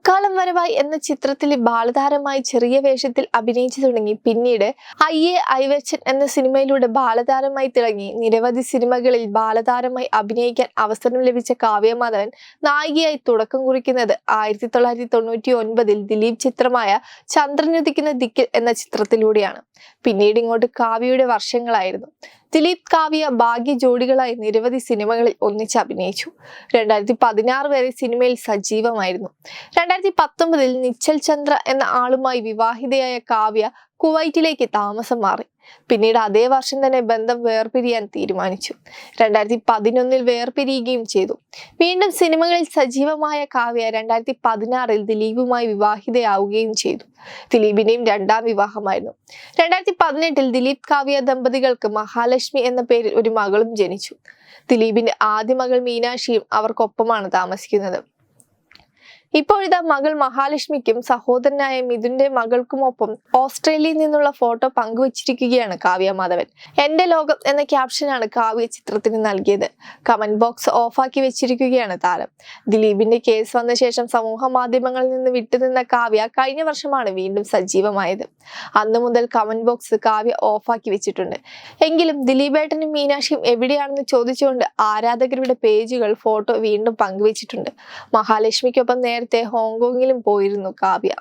മുക്കാലം വരവായി എന്ന ചിത്രത്തിൽ ബാലതാരമായി ചെറിയ വേഷത്തിൽ അഭിനയിച്ചു തുടങ്ങി. പിന്നീട് എ ഐവച്ചൻ എന്ന സിനിമയിലൂടെ ബാലതാരമായി തിളങ്ങി. നിരവധി സിനിമകളിൽ ബാലതാരമായി അഭിനയിക്കാൻ അവസരം ലഭിച്ച കാവ്യമാധവൻ നായികയായി തുടക്കം കുറിക്കുന്നത് ആയിരത്തി തൊള്ളായിരത്തി തൊണ്ണൂറ്റി ഒൻപതിൽ ദിലീപ് ചിത്രമായ ചന്ദ്രനുദിക്കുന്ന ദിക്കിൽ എന്ന ചിത്രത്തിലൂടെയാണ്. പിന്നീട് ഇങ്ങോട്ട് കാവ്യയുടെ വർഷങ്ങളായിരുന്നു. ദിലീപ് കാവ്യ ഭാഗ്യ ജോഡികളായി നിരവധി സിനിമകളിൽ ഒന്നിച്ച് അഭിനയിച്ചു. രണ്ടായിരത്തി പതിനാറ് വരെ സിനിമയിൽ സജീവമായിരുന്നു. രണ്ടായിരത്തി പത്തൊമ്പതിൽ നിശ്ചൽ ചന്ദ്ര എന്ന ആളുമായി വിവാഹിതയായ കാവ്യ കുവൈറ്റിലേക്ക് താമസം മാറി. പിന്നീട് അതേ വർഷം തന്നെ ബന്ധം വേർപിരിയാൻ തീരുമാനിച്ചു. രണ്ടായിരത്തി പതിനൊന്നിൽ വേർപിരിയുകയും ചെയ്തു. വീണ്ടും സിനിമകളിൽ സജീവമായ കാവ്യ രണ്ടായിരത്തി പതിനാറിൽ ദിലീപുമായി വിവാഹിതയാവുകയും ചെയ്തു. ദിലീപിന്റെയും രണ്ടാം വിവാഹമായിരുന്നു. രണ്ടായിരത്തി പതിനെട്ടിൽ ദിലീപ് കാവ്യ ദമ്പതികൾക്ക് മഹാലക്ഷ്മി എന്ന പേരിൽ ഒരു മകളും ജനിച്ചു. ദിലീപിന്റെ ആദ്യ മകൾ മീനാക്ഷിയും അവർക്കൊപ്പമാണ് താമസിക്കുന്നത്. ഇപ്പോഴിതാ മകൾ മഹാലക്ഷ്മിക്കും സഹോദരനായ മിഥുന്റെ മകൾക്കുമൊപ്പം ഓസ്ട്രേലിയയിൽ നിന്നുള്ള ഫോട്ടോ പങ്കുവച്ചിരിക്കുകയാണ് കാവ്യ മാധവൻ. എന്റെ ലോകം എന്ന ക്യാപ്ഷനാണ് കാവ്യ ചിത്രത്തിന് നൽകിയത്. കമന്റ് ബോക്സ് ഓഫാക്കി വെച്ചിരിക്കുകയാണ് താരം. ദിലീപിന്റെ കേസ് വന്ന ശേഷം സമൂഹ മാധ്യമങ്ങളിൽ നിന്ന് വിട്ടുനിന്ന കാവ്യ കഴിഞ്ഞ വർഷമാണ് വീണ്ടും സജീവമായത്. അന്നു മുതൽ കമന്റ് ബോക്സ് കാവ്യ ഓഫാക്കി വെച്ചിട്ടുണ്ട്. എങ്കിലും ദിലീപേട്ടനും മീനാക്ഷിയും എവിടെയാണെന്ന് ചോദിച്ചുകൊണ്ട് ആരാധകരുടെ പേജുകൾ ഫോട്ടോ വീണ്ടും പങ്കുവച്ചിട്ടുണ്ട്. മഹാലക്ഷ്മിക്കൊപ്പം നേരത്തെ ഹോങ്കോങ്ങിലും പോയിരുന്നു കാവ്യ.